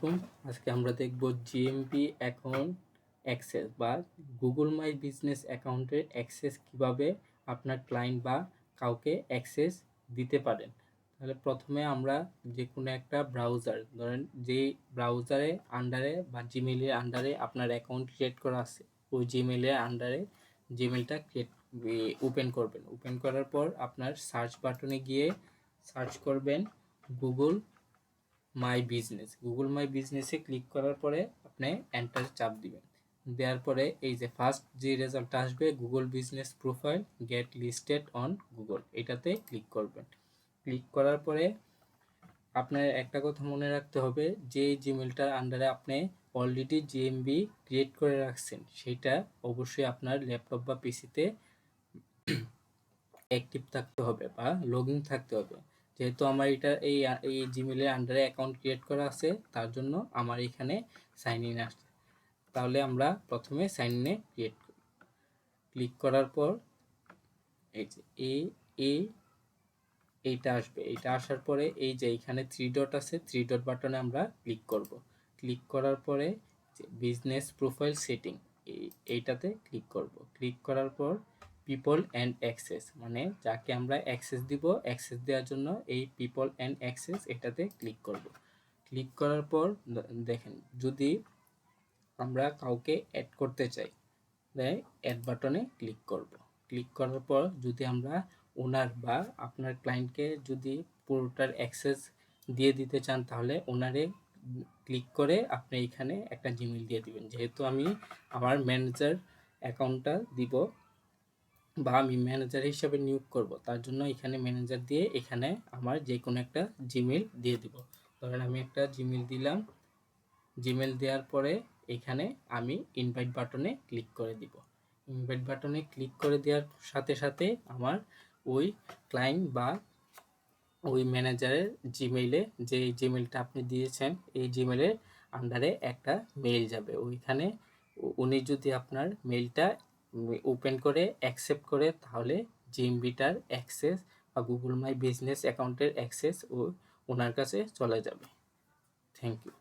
আলাইকুম। আজকে আমরা দেখব জিএমপি অ্যাকাউন্ট অ্যাক্সেস বা গুগল মাই বিজনেস অ্যাকাউন্টের অ্যাক্সেস কীভাবে আপনার ক্লায়েন্ট বা কাউকে অ্যাক্সেস দিতে পারেন। তাহলে প্রথমে আমরা যে কোনো একটা ব্রাউজার ধরেন যেই ব্রাউজারে আন্ডারে বা জিমেলের আন্ডারে আপনার অ্যাকাউন্ট ক্রিয়েট করা আছে, ওই জিমেলের আন্ডারে জিমেলটা ক্রিয়েট ওপেন করবেন। ওপেন করার পর আপনার সার্চ বাটনে গিয়ে সার্চ করবেন Google my business Google my বিজনেসে ক্লিক করার পরে আপনি এন্টার চাপ দিবেন। দেওয়ার পরে এই যে ফার্স্ট যে রেজাল্টটা আসবে Google business profile get listed on Google এটাতে ক্লিক করবেন। ক্লিক করার পরে আপনার একটা কথা মনে রাখতে হবে, যে জিমেলটার আন্ডারে আপনি অলরেডি জিএমবি ক্রিয়েট করে রাখছেন, সেটা অবশ্যই আপনার ল্যাপটপ বা পিসিতে অ্যাক্টিভ থাকতে হবে বা লগ থাকতে হবে। যেহেতু আমার এটা এই এই জিমেলের আন্ডারে অ্যাকাউন্ট ক্রিয়েট করা আছে, তার জন্য আমার এখানে সাইন ইন আসছে। তাহলে আমরা প্রথমে সাইন ইনে ক্রিয়েট ক্লিক করার পর এই যে এ এ এইটা আসবে। এইটা আসার পরে এই যে এখানে থ্রি ডট আছে থ্রি ডট বাটনে আমরা ক্লিক করব। ক্লিক করার পরে বিজনেস প্রোফাইল সেটিং এইটাতে ক্লিক করব। ক্লিক করার পর পিপল অ্যান্ড অ্যাক্সেস মানে যাকে আমরা অ্যাক্সেস দিব অ্যাক্সেস দেওয়ার জন্য এই পিপল অ্যান্ড অ্যাক্সেস এটাতে ক্লিক করব। ক্লিক করার পর দেখেন, যদি আমরা কাউকে অ্যাড করতে চাই অ্যাড বাটনে ক্লিক করব। ক্লিক করার পর যদি আমরা ওনার বা আপনার ক্লায়েন্টকে যদি পুরোটার অ্যাক্সেস দিয়ে দিতে চান, তাহলে ওনারে ক্লিক করে আপনি এখানে একটা জিমেল দিয়ে দিবেন। যেহেতু আমি আমার ম্যানেজার অ্যাকাউন্টটা দিব বা আমি ম্যানেজার হিসাবে নিয়োগ করব, তার জন্য এখানে ম্যানেজার দিয়ে এখানে আমার যে কোনো একটা জিমেল দিয়ে দিব। ধরেন আমি একটা জিমেল দিলাম জিমেল দেওয়ার পরে এখানে আমি ইনভাইট বাটনে ক্লিক করে দিব। ইনভাইট বাটনে ক্লিক করে দেওয়ার সাথে সাথে আমার ওই ক্লায়েন্ট বা ওই ম্যানেজারের জিমেইলে যে জিমেলটা আপনি দিয়েছেন, এই জিমেলের আন্ডারে একটা মেইল যাবে। ওইখানে উনি যদি আপনার মেইলটা ওপেন করে অ্যাকসেপ্ট করে তাহলে জিএমবিটার অ্যাক্সেস বা গুগল মাই বিজনেস অ্যাকাউন্টের অ্যাক্সেস ও ওনার কাছে চলে যাবে। Thank you